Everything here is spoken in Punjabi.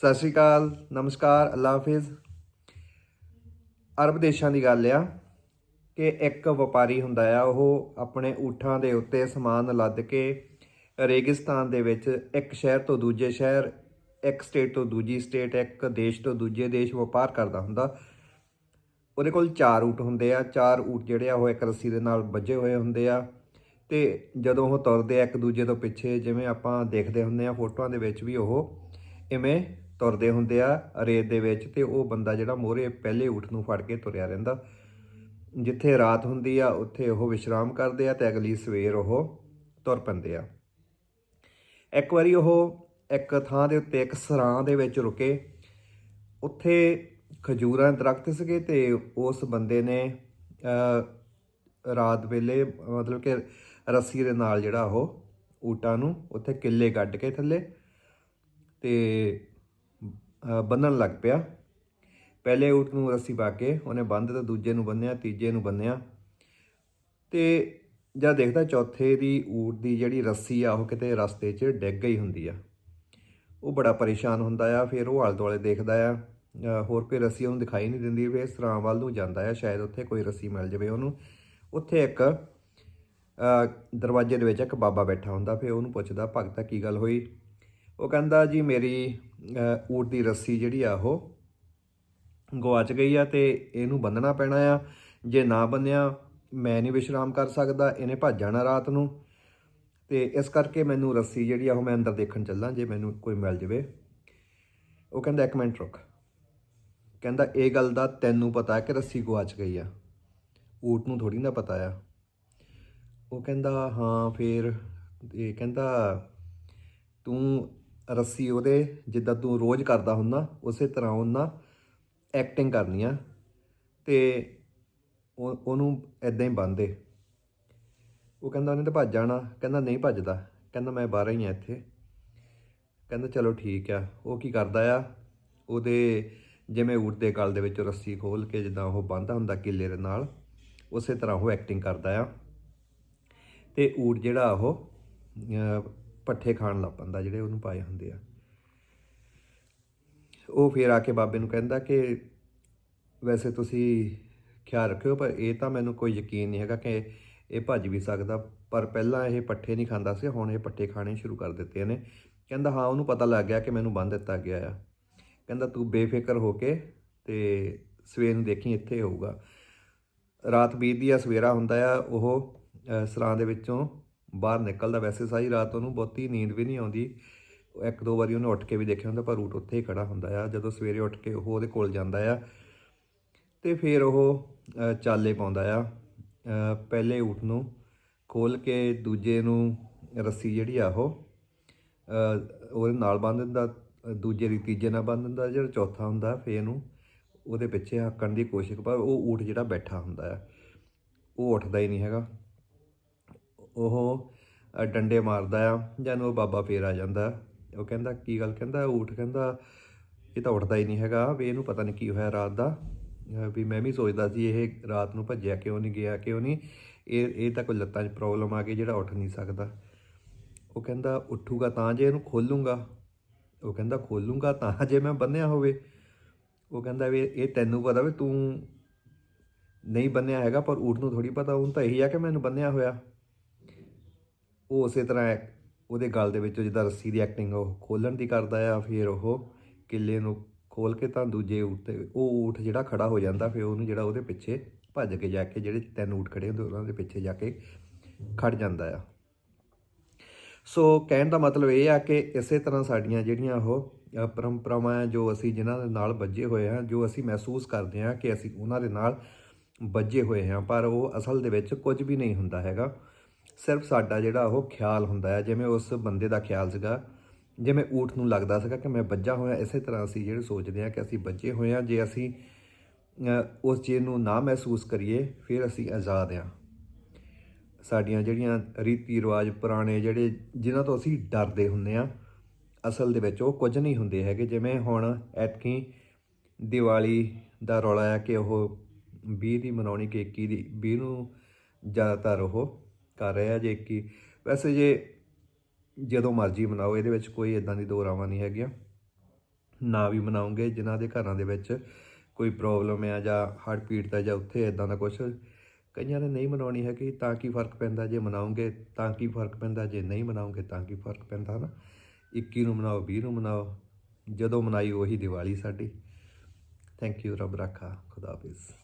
ਸਤਿ ਸ਼੍ਰੀ ਅਕਾਲ, ਨਮਸਕਾਰ, ਅੱਲਾ ਹਾਫਿਜ਼। ਅਰਬ ਦੇਸ਼ਾਂ ਦੀ ਗੱਲ ਆ ਕਿ ਇੱਕ ਵਪਾਰੀ ਹੁੰਦਾ ਆ, ਉਹ ਆਪਣੇ ਊਠਾਂ ਦੇ ਉੱਤੇ ਸਮਾਨ ਲੱਦ ਕੇ ਰੇਗਿਸਤਾਨ ਦੇ ਵਿੱਚ ਇੱਕ ਸ਼ਹਿਰ ਤੋਂ ਦੂਜੇ ਸ਼ਹਿਰ, ਇੱਕ ਸਟੇਟ ਤੋਂ ਦੂਜੀ ਸਟੇਟ, ਇੱਕ ਦੇਸ਼ ਤੋਂ ਦੂਜੇ ਦੇਸ਼ ਵਪਾਰ ਕਰਦਾ ਹੁੰਦਾ। ਉਹਦੇ ਕੋਲ ਚਾਰ ਊਠ ਹੁੰਦੇ ਆ। ਚਾਰ ਊਠ ਜਿਹੜੇ ਆ, ਉਹ ਇੱਕ ਰੱਸੀ ਦੇ ਨਾਲ ਬੱਝੇ ਹੋਏ ਹੁੰਦੇ ਆ ਤੇ ਜਦੋਂ ਉਹ ਤੁਰਦੇ ਆ ਇੱਕ ਦੂਜੇ ਤੋਂ ਪਿੱਛੇ, ਜਿਵੇਂ ਆਪਾਂ ਦੇਖਦੇ ਹੁੰਦੇ ਆ ਫੋਟੋਆਂ ਦੇ ਵਿੱਚ ਵੀ ਉਹ ਇਵੇਂ ਤੁਰਦੇ ਹੁੰਦੇ ਆ ਰੇਤ ਦੇ ਵਿੱਚ ਤੇ ਉਹ ਬੰਦਾ ਜਿਹੜਾ ਮੋਹਰੇ ਪਹਿਲੇ ਊਠ ਨੂੰ ਫੜ ਕੇ ਤੁਰਿਆ ਰਹਿੰਦਾ। ਜਿੱਥੇ ਰਾਤ ਹੁੰਦੀ ਆ, ਉੱਥੇ ਉਹ ਵਿਸ਼ਰਾਮ ਕਰਦੇ ਆ ਤੇ ਅਗਲੀ ਸਵੇਰ ਉਹ ਤੁਰ ਪੈਂਦੇ ਆ। ਇੱਕ ਵਾਰੀ ਉਹ ਇੱਕ ਥਾਂ ਦੇ ਉੱਤੇ, ਇੱਕ ਸਰਾਂ ਦੇ ਵਿੱਚ ਰੁਕੇ। ਉੱਥੇ ਖਜੂਰਾਂ ਦੇ ਦਰਖਤ ਸੀਗੇ ਤੇ ਉਸ ਬੰਦੇ ਨੇ ਰਾਤ ਵੇਲੇ ਮਤਲਬ ਕਿ ਰੱਸੀ ਦੇ ਨਾਲ ਜਿਹੜਾ ਉਹ ਊਟਾਂ ਨੂੰ ਉੱਥੇ ਕਿੱਲੇ ਕੱਢ ਕੇ ਥੱਲੇ ਤੇ ਬੰਨਣ ਲੱਗ ਪਿਆ। ਪਹਿਲੇ ਊਟ ਨੂੰ ਰੱਸੀ ਪਾ ਕੇ ਉਹਨੇ ਬੰਨ੍ਹ ਦਿੱਤਾ, ਦੂਜੇ ਨੂੰ ਬੰਨਿਆ ਤੀਜੇ ਨੂੰ ਬੰਨਿਆ ਤੇ ਜਦ ਦੇਖਦਾ ਚੌਥੇ ਦੀ ਊਟ ਦੀ ਜਿਹੜੀ ਰੱਸੀ ਆ, ਉਹ ਕਿਤੇ ਰਸਤੇ 'ਚ ਡਿੱਗ ਗਈ ਹੁੰਦੀ ਆ। ਉਹ ਬੜਾ ਪਰੇਸ਼ਾਨ ਹੁੰਦਾ ਆ, ਫਿਰ ਉਹ ਆਲੇ ਦੁਆਲੇ ਦੇਖਦਾ ਆ। ਹੋਰ ਕੋਈ ਰੱਸੀ ਉਹਨੂੰ ਦਿਖਾਈ ਨਹੀਂ ਦਿੰਦੀ, ਫਿਰ ਸਰਾਂ ਵੱਲ ਨੂੰ ਜਾਂਦਾ ਆ। ਸ਼ਾਇਦ ਉੱਥੇ ਕੋਈ ਰੱਸੀ ਮਿਲ ਜਾਵੇ ਉਹਨੂੰ। ਉੱਥੇ ਇੱਕ ਦਰਵਾਜ਼ੇ ਦੇ ਵਿੱਚ ਇੱਕ ਬਾਬਾ ਬੈਠਾ ਹੁੰਦਾ, ਫਿਰ ਉਹਨੂੰ ਪੁੱਛਦਾ, ਭਗਤਾ, ਕੀ ਗੱਲ ਹੋਈ? ਉਹ ਕਹਿੰਦਾ ਜੀ ਮੇਰੀ ਊਟ ਦੀ ਰੱਸੀ ਜਿਹੜੀ ਆ ਉਹ ਗਵਾਚ ਗਈ ਆ ਤੇ ਇਹਨੂੰ ਬੰਨਣਾ ਪੈਣਾ ਆ। ਜੇ ਨਾ ਬੰਨਿਆ ਮੈਂ ਨਹੀਂ ਵਿਸ਼ਰਾਮ ਕਰ ਸਕਦਾ, ਇਹਨੇ ਭੱਜ ਜਾਣਾ ਰਾਤ ਨੂੰ। ਤੇ ਇਸ ਕਰਕੇ ਮੈਨੂੰ ਰੱਸੀ ਜਿਹੜੀ ਆ ਉਹ ਮੈਂ ਅੰਦਰ ਦੇਖਣ ਚੱਲਾਂ, ਜੇ ਮੈਨੂੰ ਕੋਈ ਮਿਲ ਜਾਵੇ। ਉਹ ਕਹਿੰਦਾ, ਇੱਕ ਮਿੰਟ ਰੁਕ। ਕਹਿੰਦਾ, ਇਹ ਗੱਲ ਦਾ ਤੈਨੂੰ ਪਤਾ ਹੈ ਕਿ ਰੱਸੀ ਗਵਾਚ ਗਈ ਆ। ਊਟ ਨੂੰ ਥੋੜੀ ਨਾ ਪਤਾ ਆ। ਉਹ ਕਹਿੰਦਾ, ਹਾਂ, ਫੇਰ। ਇਹ ਕਹਿੰਦਾ, ਤੂੰ ਰੱਸੀ ਉਹਦੇ, ਜਿੱਦਾਂ ਤੂੰ ਰੋਜ਼ ਕਰਦਾ ਹੁੰਦਾ, ਉਸੇ ਤਰ੍ਹਾਂ ਉਹਨਾਂ ਐਕਟਿੰਗ ਕਰਨੀ ਆ। ਤੇ ਉਹ- ਉਹਨੂੰ ਐਦਾਂ ਹੀ ਬੰਨਦੇ ਉਹ ਕਹਿੰਦਾ ਉਹਨੇ ਤਾਂ ਭੱਜ ਜਾਣਾ। ਕਹਿੰਦਾ ਨਹੀਂ ਭੱਜਦਾ। ਕਹਿੰਦਾ ਮੈਂ ਬਾਹਰ ਹੀ ਆ ਇੱਥੇ। ਕਹਿੰਦਾ ਚਲੋ ਠੀਕ ਆ। ਉਹ ਕੀ ਕਰਦਾ ਆ? ਉਹਦੇ ਜਿਵੇਂ ਊਟ ਦੇ ਗਲ ਦੇ ਵਿੱਚ ਰੱਸੀ ਖੋਲ ਕੇ ਜਿੱਦਾਂ ਉਹ ਬੰਨ੍ਹਦਾ ਹੁੰਦਾ ਕਿੱਲੇ ਦੇ ਨਾਲ, ਉਸੇ ਤਰ੍ਹਾਂ ਉਹ ਐਕਟਿੰਗ ਕਰਦਾ ਆ। ਤੇ ਊਟ ਜਿਹੜਾ ਉਹ ਪੱਠੇ ਖਾਣ ਲੱਗ ਪੈਂਦਾ, ਜਿਹੜੇ ਉਹਨੂੰ ਪਾਏ ਹੁੰਦੇ ਆ। ਉਹ ਫੇਰ ਆ ਕੇ ਬਾਬੇ ਨੂੰ ਕਹਿੰਦਾ ਕਿ ਵੈਸੇ ਤੁਸੀਂ ਖਿਆਲ ਰੱਖਿਓ, ਪਰ ਇਹ ਤਾਂ ਮੈਨੂੰ ਕੋਈ ਯਕੀਨ ਨਹੀਂ ਹੈਗਾ ਕਿ ਇਹ ਭੱਜ ਵੀ ਸਕਦਾ। ਪਰ ਪਹਿਲਾਂ ਇਹ ਪੱਠੇ ਨਹੀਂ ਖਾਂਦਾ ਸੀ, ਹੁਣ ਇਹ ਪੱਠੇ ਖਾਣੇ ਸ਼ੁਰੂ ਕਰ ਦਿੱਤੇ ਨੇ। ਕਹਿੰਦਾ, ਹਾਂ, ਉਹਨੂੰ ਪਤਾ ਲੱਗ ਗਿਆ ਕਿ ਮੈਨੂੰ ਬੰਨ ਦਿੱਤਾ ਗਿਆ ਆ। ਕਹਿੰਦਾ, ਤੂੰ ਬੇਫਿਕਰ ਹੋ ਕੇ ਤੇ ਸਵੇਰ ਨੂੰ ਦੇਖੀ ਇੱਥੇ ਹੋਊਗਾ। ਰਾਤ ਬੀਤਦੀ ਆ, ਸਵੇਰਾ ਹੁੰਦਾ ਆ, ਉਹ ਸਰਾਂ ਦੇ ਵਿੱਚੋਂ ਬਾਹਰ ਨਿਕਲਦਾ, ਵੈਸੇ ਸਾਰੀ ਰਾਤ ਉਹਨੂੰ ਬਹੁਤੀ ਨੀਂਦ ਵੀ ਨਹੀਂ ਆਉਂਦੀ। ਇੱਕ ਦੋ ਵਾਰੀ ਉਹਨੇ ਉੱਠ ਕੇ ਵੀ ਦੇਖਿਆ ਹੁੰਦਾ, ਪਰ ਰੂਟ ਉੱਥੇ ਹੀ ਖੜਾ ਹੁੰਦਾ ਆ। ਜਦੋਂ ਸਵੇਰੇ ਉੱਠ ਕੇ ਉਹ ਉਹਦੇ ਕੋਲ ਜਾਂਦਾ ਆ, ਤੇ ਫਿਰ ਉਹ ਚਾਲੇ ਪਾਉਂਦਾ ਆ। ਪਹਿਲੇ ਊਠ ਨੂੰ ਖੋਲ ਕੇ ਦੂਜੇ ਨੂੰ ਰੱਸੀ ਜਿਹੜੀ ਆ ਉਹ ਉਹਦੇ ਨਾਲ ਬੰਨ ਦਿੰਦਾ, ਦੂਜੇ ਦੀ ਤੀਜੇ ਨਾਲ ਬੰਨ ਦਿੰਦਾ, ਜਿਹੜਾ ਚੌਥਾ ਹੁੰਦਾ ਫੇਰ ਇਹਨੂੰ ਉਹਦੇ ਪਿੱਛੇ ਹੱਕਣ ਦੀ ਕੋਸ਼ਿਸ਼, ਪਰ ਉਹ ਊਠ ਜਿਹੜਾ ਬੈਠਾ ਹੁੰਦਾ ਆ, ਉਹ ਉੱਠਦਾ ਹੀ ਨਹੀਂ ਹੈਗਾ। ਉਹ ਡੰਡੇ ਮਾਰਦਾ ਆ ਜਾਨੂੰ ਉਹ ਬਾਬਾ ਫੇਰ ਆ ਜਾਂਦਾ। ਉਹ ਕਹਿੰਦਾ, ਕੀ ਗੱਲ? ਕਹਿੰਦਾ, ਊਠ। ਕਹਿੰਦਾ, ਇਹ ਤਾਂ ਉੱਠਦਾ ਹੀ ਨਹੀਂ ਹੈਗਾ। ਵੀ ਇਹਨੂੰ ਪਤਾ ਨਹੀਂ ਕੀ ਹੋਇਆ ਰਾਤ ਦਾ। ਵੀ ਮੈਂ ਵੀ ਸੋਚਦਾ ਸੀ, ਇਹ ਰਾਤ ਨੂੰ ਭੱਜਿਆ ਕਿਉਂ ਨਹੀਂ, ਗਿਆ ਕਿਉਂ ਨਹੀਂ। ਇਹ ਇਹ ਤਾਂ ਕੋਈ ਲੱਤਾਂ 'ਚ ਪ੍ਰੋਬਲਮ ਆ ਗਈ, ਜਿਹੜਾ ਉੱਠ ਨਹੀਂ ਸਕਦਾ। ਉਹ ਕਹਿੰਦਾ, ਉੱਠੂਗਾ ਤਾਂ ਜੇ ਇਹਨੂੰ ਖੋਲੂੰਗਾ। ਉਹ ਕਹਿੰਦਾ, ਖੋਲੂੰਗਾ ਤਾਂ ਜੇ ਮੈਂ ਬੰਨਿਆ ਹੋਵੇ। ਉਹ ਕਹਿੰਦਾ, ਵੀ ਇਹ ਤੈਨੂੰ ਪਤਾ ਵੀ ਤੂੰ ਨਹੀਂ ਬੰਨਿਆ ਹੈਗਾ, ਪਰ ਊਠ ਨੂੰ ਥੋੜੀ ਪਤਾ। ਉਹਨੂੰ ਤਾਂ ਇਹੀ ਆ ਕਿ ਮੈਨੂੰ ਬੰਨਿਆ ਹੋਇਆ। ਉਹ ਉਸੇ ਤਰ੍ਹਾਂ ਐ- ਉਹਦੇ ਗਲ ਦੇ ਵਿੱਚੋਂ ਜਿੱਦਾਂ ਰੱਸੀ ਦੀ ਐਕਟਿੰਗ ਉਹ ਖੋਲਣ ਦੀ ਕਰਦਾ ਆ, ਫਿਰ ਉਹ ਕਿੱਲੇ ਨੂੰ ਖੋਲ ਕੇ ਤਾਂ ਦੂਜੇ ਊਠ ਤੇ ਉਹ ਊਠ ਜਿਹੜਾ ਖੜਾ ਹੋ ਜਾਂਦਾ, ਫਿਰ ਉਹਨੂੰ ਜਿਹੜਾ ਉਹਦੇ ਪਿੱਛੇ ਭੱਜ ਕੇ ਜਾ ਕੇ ਜਿਹੜੇ ਤਿੰਨ ਊਠ ਖੜੇ ਹੁੰਦੇ, ਉਹਨਾਂ ਦੇ ਪਿੱਛੇ ਜਾ ਕੇ ਖੜ ਜਾਂਦਾ ਆ। ਸੋ ਕਹਿਣ ਦਾ ਮਤਲਬ ਇਹ ਆ ਕਿ ਇਸੇ ਤਰ੍ਹਾਂ ਸਾਡੀਆਂ ਜਿਹੜੀਆਂ ਉਹ ਪਰੰਪਰਾਵਾਂ ਆ, ਜੋ ਅਸੀਂ ਜਿਨ੍ਹਾਂ ਦੇ ਨਾਲ ਵੱਜੇ ਹੋਏ ਹਾਂ ਜੋ ਅਸੀਂ ਮਹਿਸੂਸ ਕਰਦੇ ਹਾਂ ਕਿ ਅਸੀਂ ਉਹਨਾਂ ਦੇ ਨਾਲ ਵੱਜੇ ਹੋਏ ਹਾਂ ਪਰ ਉਹ ਅਸਲ ਦੇ ਵਿੱਚ ਕੁਝ ਵੀ ਨਹੀਂ ਹੁੰਦਾ ਹੈਗਾ। ਸਿਰਫ ਸਾਡਾ ਜਿਹੜਾ ਉਹ ਖਿਆਲ ਹੁੰਦਾ ਹੈ, ਜਿਵੇਂ ਉਸ ਬੰਦੇ ਦਾ ਖਿਆਲ ਸੀਗਾ, ਜਿਵੇਂ ਊਠ ਨੂੰ ਲੱਗਦਾ ਸੀਗਾ ਕਿ ਮੈਂ ਬੱਝਾ ਹੋਇਆ, ਇਸੇ ਤਰ੍ਹਾਂ ਅਸੀਂ ਜਿਹੜੇ ਸੋਚਦੇ ਹਾਂ ਕਿ ਅਸੀਂ ਬੱਝੇ ਹੋਏ ਹਾਂ, ਜੇ ਅਸੀਂ ਉਸ ਚੀਜ਼ ਨੂੰ ਨਾ ਮਹਿਸੂਸ ਕਰੀਏ, ਫਿਰ ਅਸੀਂ ਆਜ਼ਾਦ ਹਾਂ। ਸਾਡੀਆਂ ਜਿਹੜੀਆਂ ਰੀਤੀ ਰਿਵਾਜ ਪੁਰਾਣੇ ਜਿਹੜੇ, ਜਿਨ੍ਹਾਂ ਤੋਂ ਅਸੀਂ ਡਰਦੇ ਹੁੰਦੇ ਆ ਅਸਲ ਦੇ ਵਿੱਚ ਉਹ ਕੁਝ ਨਹੀਂ ਹੁੰਦੇ ਹੈਗੇ, ਜਿਵੇਂ ਹੁਣ ਐਤਕੀ ਦੀਵਾਲੀ ਦਾ ਰੌਲਾ ਆ ਕਿ ਉਹ 20 ਦੀ ਮਨਾਉਣੀ, ਕਿ 21 ਦੀ 20 ਨੂੰ ਜ਼ਿਆਦਾਤਰ ਉਹ ਕਰ ਰਹੇ ਆ ਜੇ ਕਿ ਵੈਸੇ ਜੇ ਜਦੋਂ ਮਰਜ਼ੀ ਮਨਾਓ, ਇਹਦੇ ਵਿੱਚ ਕੋਈ ਇਦਾਂ ਦੀ ਦੋ ਰਾਵਾਂ ਨਹੀਂ ਹੈਗੀਆਂ। ਨਾ ਵੀ ਮਨਾਉਂਗੇ ਜਿਨ੍ਹਾਂ ਦੇ ਘਰਾਂ ਦੇ ਵਿੱਚ ਕੋਈ ਪ੍ਰੋਬਲਮ ਆ ਜਾਂ ਹੜ ਪੀੜਤ ਆ ਜਾਂ ਉੱਥੇ ਇਦਾਂ ਦਾ ਕੁਝ ਕਈਆਂ ਨੇ ਨਹੀਂ ਮਨਾਉਣੀ ਹੈ ਕਿ ਤਾਂ ਕੀ ਫ਼ਰਕ ਪੈਂਦਾ ਜੇ ਮਨਾਉਂਗੇ ਤਾਂ ਕੀ ਫ਼ਰਕ ਪੈਂਦਾ, ਜੇ ਨਹੀਂ ਮਨਾਉਂਗੇ ਤਾਂ ਕੀ ਫ਼ਰਕ ਪੈਂਦਾ ਨਾ 21 ਨੂੰ ਮਨਾਓ 20 ਨੂੰ ਮਨਾਓ, ਜਦੋਂ ਮਨਾਈ ਉਹੀ ਦੀਵਾਲੀ ਸਾਡੀ। ਥੈਂਕ ਯੂ ਰੱਬ ਰੱਖਾ, ਖੁਦਾ ਹਾਫਿਜ਼।